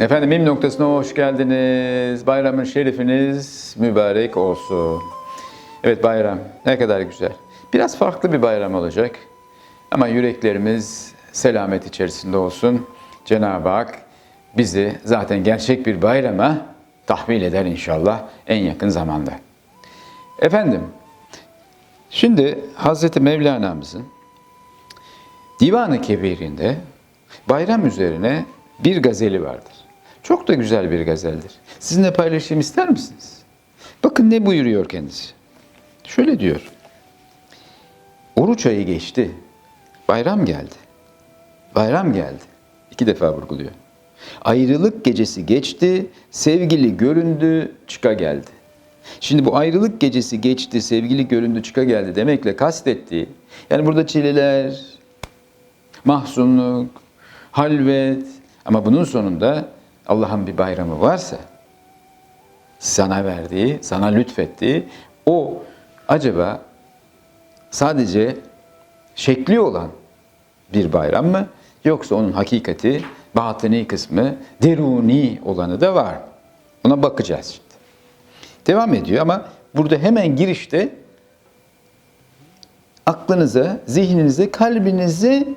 Efendim mim noktasına hoş geldiniz. Bayramın şerifiniz mübarek olsun. Evet bayram ne kadar güzel. Biraz farklı bir bayram olacak. Ama yüreklerimiz selamet içerisinde olsun. Cenab-ı Hak bizi zaten gerçek bir bayrama tahvil eder inşallah en yakın zamanda. Efendim, şimdi Hazreti Mevlana'mızın Divan-ı Kebir'inde bayram üzerine bir gazeli vardır. Çok da güzel bir gazeldir. Sizinle paylaşayım ister misiniz? Bakın ne buyuruyor kendisi. Şöyle diyor. Oruç ayı geçti. Bayram geldi. Bayram geldi. İki defa vurguluyor. Ayrılık gecesi geçti, sevgili göründü, çıka geldi. Şimdi bu ayrılık gecesi geçti, sevgili göründü, çıka geldi demekle kastettiği, yani burada çileler, mahzunluk, halvet ama bunun sonunda Allah'ın bir bayramı varsa sana verdiği, sana lütfettiği o acaba sadece şekli olan bir bayram mı yoksa onun hakikati, batıni kısmı, deruni olanı da var. Buna bakacağız. Devam ediyor ama burada hemen girişte aklınıza, zihninize, kalbinize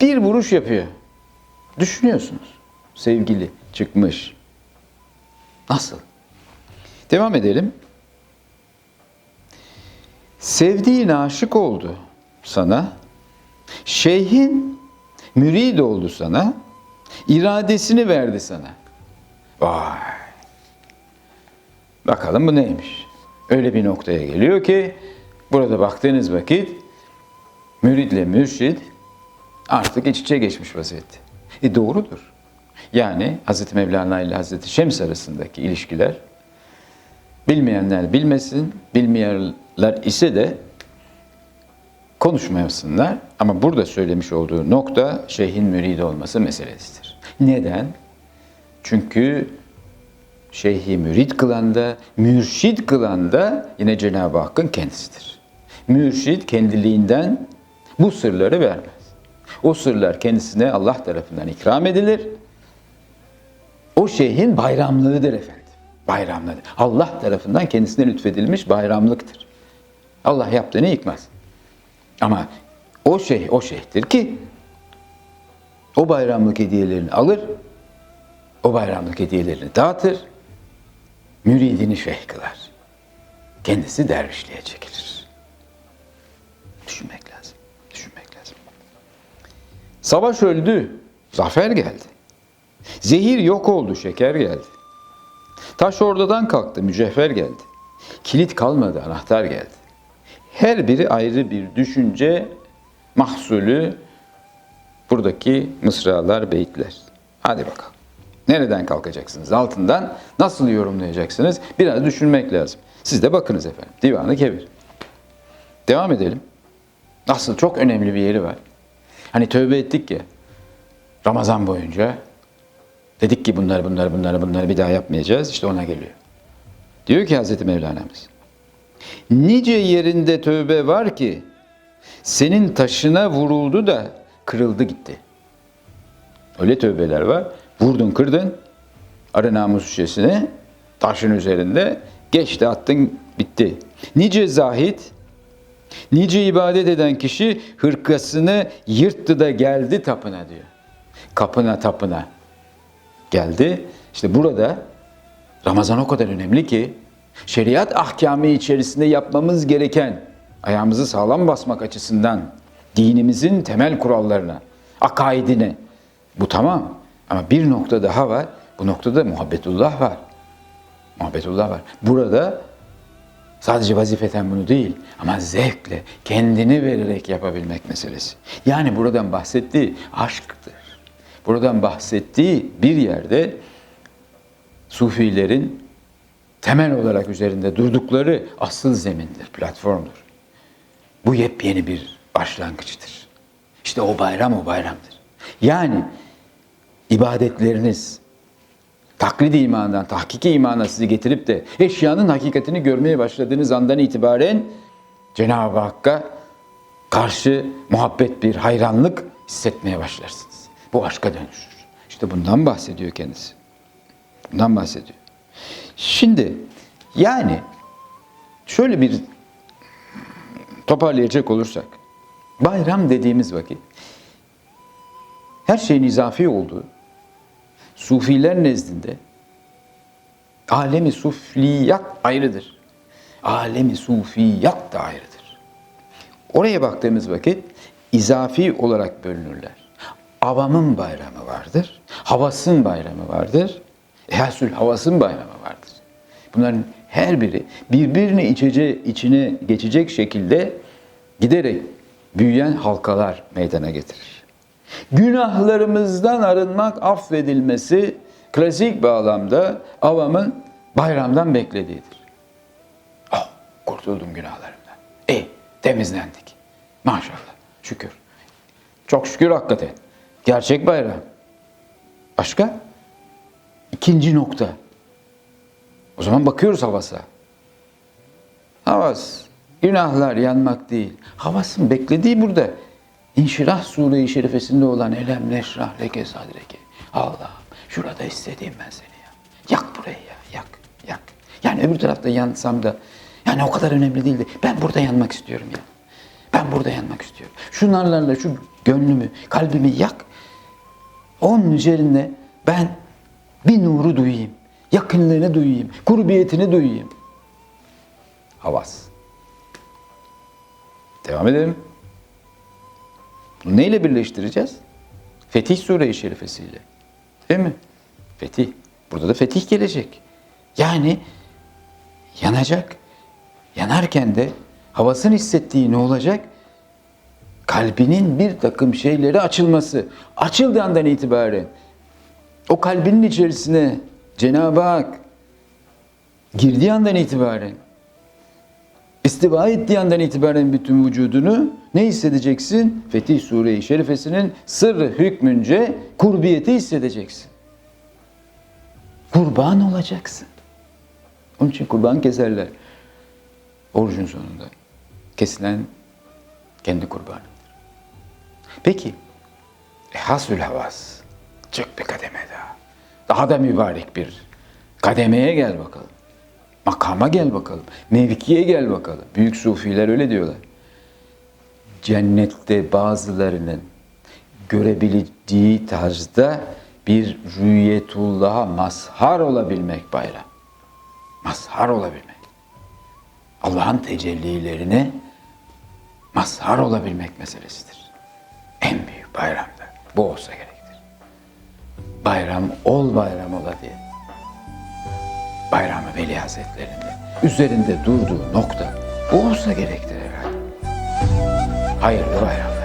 bir vuruş yapıyor. Düşünüyorsunuz. Sevgili çıkmış. Nasıl? Devam edelim. Sevdiğin aşık oldu sana. Şeyhin mürid oldu sana. iradesini verdi sana. Vay. Bakalım bu neymiş? Öyle bir noktaya geliyor ki burada baktığınız vakit müridle mürşid artık iç içe geçmiş vaziyette. E doğrudur. Yani Hz. Mevlana ile Hz. Şems arasındaki ilişkiler bilmeyenler bilmesin, bilmeyenler ise de konuşmayasınlar. Ama burada söylemiş olduğu nokta şeyhin müridi olması meselesidir. Neden? Çünkü şeyhi mürid kılan da, mürşid kılan da yine Cenab-ı Hakk'ın kendisidir. Mürşid kendiliğinden bu sırları vermez. O sırlar kendisine Allah tarafından ikram edilir. O şeyhin bayramlığıdır efendim. Bayramlığıdır. Allah tarafından kendisine lütfedilmiş bayramlıktır. Allah yaptığını yıkmaz. Ama o şey o şeyhtir ki o bayramlık hediyelerini alır, o bayramlık hediyelerini dağıtır, müridini şeyh kılar. Kendisi dervişliğe çekilir. Düşünmek lazım, düşünmek lazım. Savaş öldü, zafer geldi. Zehir yok oldu, şeker geldi. Taş ordadan kalktı, mücevher geldi. Kilit kalmadı, anahtar geldi. Her biri ayrı bir düşünce mahsulü buradaki mısralar, beyitler. Hadi bakalım. Nereden kalkacaksınız? Altından nasıl yorumlayacaksınız? Biraz düşünmek lazım. Siz de bakınız efendim. Divanı Kebir. Devam edelim. Nasıl çok önemli bir yeri var. Hani tövbe ettik ya. Ramazan boyunca dedik ki bunları bunları bunları bunları bir daha yapmayacağız. İşte ona geliyor. Diyor ki Hazreti Mevlana'mız. Nice yerinde tövbe var ki senin taşına vuruldu da kırıldı gitti. Öyle tövbeler var. Vurdun kırdın arı namus şişesini taşın üzerinde geçti attın bitti. Nice zahit nice ibadet eden kişi hırkasını yırttı da geldi tapına diyor. Kapına tapına geldi. İşte burada Ramazan o kadar önemli ki şeriat ahkamı içerisinde yapmamız gereken ayağımızı sağlam basmak açısından dinimizin temel kurallarına, akaidine bu tamam. Ama bir nokta daha var. Bu noktada muhabbetullah var. Muhabbetullah var. Burada sadece vazifeten bunu değil ama zevkle, kendini vererek yapabilmek meselesi. Yani buradan bahsettiği aşktır. Buradan bahsettiği bir yerde Sufilerin temel olarak üzerinde durdukları asıl zemindir, platformdur. Bu yepyeni bir başlangıçtır. İşte o bayram o bayramdır. Yani ibadetleriniz taklidi imandan tahkiki imana sizi getirip de eşyanın hakikatini görmeye başladığınız andan itibaren Cenab-ı Hakk'a karşı muhabbet bir hayranlık hissetmeye başlarsınız. Bu aşka dönüşür. İşte bundan bahsediyor kendisi. Bundan bahsediyor. Şimdi yani şöyle bir toparlayacak olursak bayram dediğimiz vakit her şeyin izafi olduğu sufiler nezdinde alemi sufliyat ayrıdır. Alemi sufiyat da ayrıdır. Oraya baktığımız vakit izafi olarak bölünürler. Avamın bayramı vardır. Havasın bayramı vardır. Ehasül havasın bayramı vardır. Bunların her biri birbirini içece, içine geçecek şekilde giderek büyüyen halkalar meydana getirir. Günahlarımızdan arınmak, affedilmesi klasik bağlamda avamın bayramdan beklediğidir. Oh, kurtuldum günahlarımdan. İyi, temizlendik. Maşallah, şükür. Çok şükür hakikaten. Gerçek bayram. Başka? İkinci nokta. O zaman bakıyoruz havasa. Havas, günahlar yanmak değil. Havasın beklediği burada. İnşirah Sure-i Şerifesinde olan elem neşrah leke sadreke. Allah'ım şurada istediğim ben seni ya. Yak burayı ya, yak, yak. Yani öbür tarafta yansam da yani o kadar önemli değildi. Ben burada yanmak istiyorum ya. Ben burada yanmak istiyorum. Şu narlarla şu gönlümü, kalbimi yak. Onun üzerine ben bir nuru duyayım. Yakınlığını duyayım. Kurbiyetini duyayım. Havas. Devam edelim. Neyle birleştireceğiz? Fetih Sure-i Şerifesiyle. Değil mi? Fetih. Burada da fetih gelecek. Yani yanacak. Yanarken de havasını hissettiği ne olacak? Kalbinin bir takım şeyleri açılması. Açıldığı andan itibaren o kalbinin içerisine Cenab-ı Hak girdiği andan itibaren istiva ettiği andan itibaren bütün vücudunu ne hissedeceksin? Fetih Sure-i Şerifesinin sırrı hükmünce kurbiyeti hissedeceksin. Kurban olacaksın. Onun için kurban keserler. Orucun sonunda. Kesilen kendi kurbanıdır. Peki, hasül havas. Çık bir kademe daha. Daha da mübarek bir kademeye gel bakalım. Makama gel bakalım. Mevkiye gel bakalım. Büyük sufiler öyle diyorlar. Cennette bazılarının görebildiği tarzda bir rüyetullah'a mazhar olabilmek bayram. Mazhar olabilmek. Allah'ın tecellilerine mazhar olabilmek meselesidir. En büyük bayram da bu olsa gerektir. Bayram ol bayram ola diye. Bayramı Veli Hazretlerinde üzerinde durduğu nokta bu olsa gerektir herhalde. Hayırlı bayram.